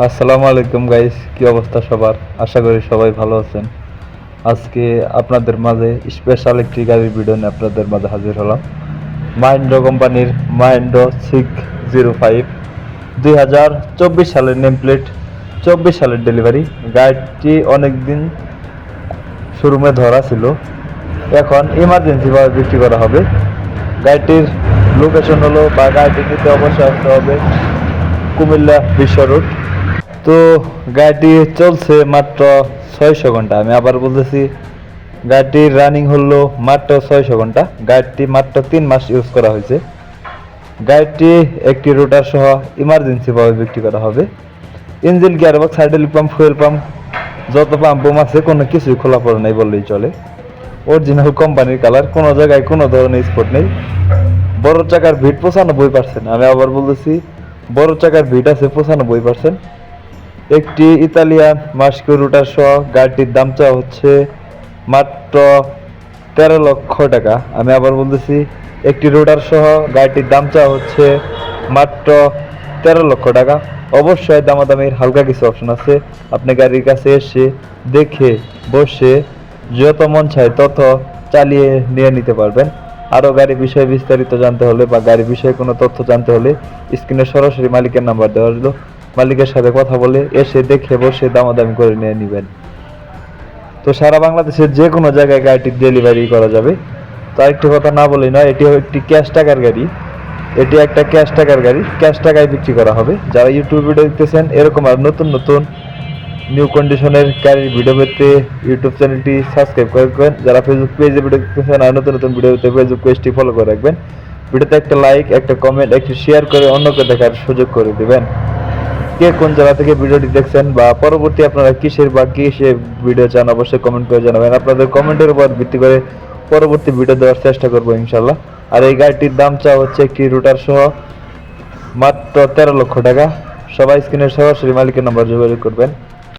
আসসালামু আলাইকুম গাইস কি অবস্থা সবার? আশা করি সবাই ভালো আছেন। আজকে আপনাদের মাঝে স্পেশাল একটি গাড়ির ভিডিও নিয়ে আপনাদের মাঝে হাজির হলাম। মাইন্ডো কোম্পানির মাইন্ডো সিক্স জিরো ফাইভ দুই হাজার চব্বিশ সালের নেম প্লেট চব্বিশ সালের ডেলিভারি গাড়িটি অনেক দিন শোরুমে ধরা ছিল। এখন ইমার্জেন্সিভাবে বিক্রি করা হবে। গাড়িটির লোকেশন হলো বা গাড়িটি নিতে অবশ্যই আসতে হবে কুমিল্লা বিশ্ব রোড তো গাড়িটি চলছে মাত্র ছয়শো ঘণ্টা। আমি আবার বলতেছি, গাড়িটির রানিং হলো মাত্র ছয়শো ঘণ্টা। গাড়িটি মাত্র তিন মাস ইউজ করা হয়েছে। গাড়িটি একটি রোটার সহ ইমার্জেন্সিভাবে বিক্রি করা হবে। Engine gearbox hydraulic pump fuel pump যত পাম্প আছে, কোনো কিছুই খোলা পড়ে নাই বললেই চলে। অরিজিনাল কোম্পানির কালার কোনো জায়গায় কোনো ধরনের স্পট নেই। বড় চাকার ভিট পঁচানব্বই পার্সেন্ট আমি আবার বলতেছি, বড় চাকার ভিট আছে পঁচানব্বই পার্সেন্ট একটি ইতালিয়ান মাস্কো রুটার সহ গাড়িটির দাম চাওয়া হচ্ছে মাত্র তেরো লক্ষ টাকা। আমি আবার বলতেছি, একটি রোটার সহ গাড়িটির দাম চাওয়া হচ্ছে মাত্র তেরো লক্ষ টাকা। অবশ্যই দামাদামির হালকা কিছু অপশন আছে। আপনি গাড়ির কাছে এসে দেখে বসে যত মন চায় তত চালিয়ে নিয়ে নিতে পারবেন। আরও গাড়ি বিষয়ে বিস্তারিত জানতে হলে বা গাড়ি বিষয়ে কোনো তথ্য জানতে হলে স্ক্রিনে সরাসরি মালিকের নাম্বার দেওয়া হলো মালিকের সাথে কথা বলে এসে দেখে বসে দামাদামি করে নিয়ে নেবেন। তো সারা বাংলাদেশের যে কোনো জায়গায় গাড়িটির ডেলিভারি করা যাবে। তো আরেকটি কথা না বলেই নয়, এটি একটি ক্যাশ টাকার গাড়ি। এটি একটা ক্যাশ টাকার গাড়ি। ক্যাশ টাকায় বিক্রি করা হবে। যারা ইউটিউব ভিডিও দেখতেছেন, এরকম আর নতুন নতুন নিউ কন্ডিশনের গাড়ির ভিডিও পেতে ইউটিউব চ্যানেলটি সাবস্ক্রাইব করে রাখবেন। যারা ফেসবুক পেজে ভিডিও দেখতেছেন আর নতুন নতুন ভিডিও পেতে ফেসবুক পেজটি ফলো করে রাখবেন। ভিডিওতে একটা লাইক একটা কমেন্ট একটি শেয়ার করে অন্যকে দেখার সুযোগ করে দেবেন। কে কোন জায়গা থেকে ভিডিওটি দেখছেন বা পরবর্তী আপনারা কিসের বা কিসের ভিডিও চান, অবশ্যই কমেন্ট করে জানাবেন। আপনাদের কমেন্টের উপর ভিত্তি করে পরবর্তী ভিডিও দেওয়ার চেষ্টা করব ইনশাল্লাহ আর এই গাড়িটির দাম চা হচ্ছে একটি রুটার সহ মাত্র তেরো লক্ষ টাকা। সবাই স্ক্রিনের সরাসরি মালিকের নাম্বার যোগাযোগ করবেন।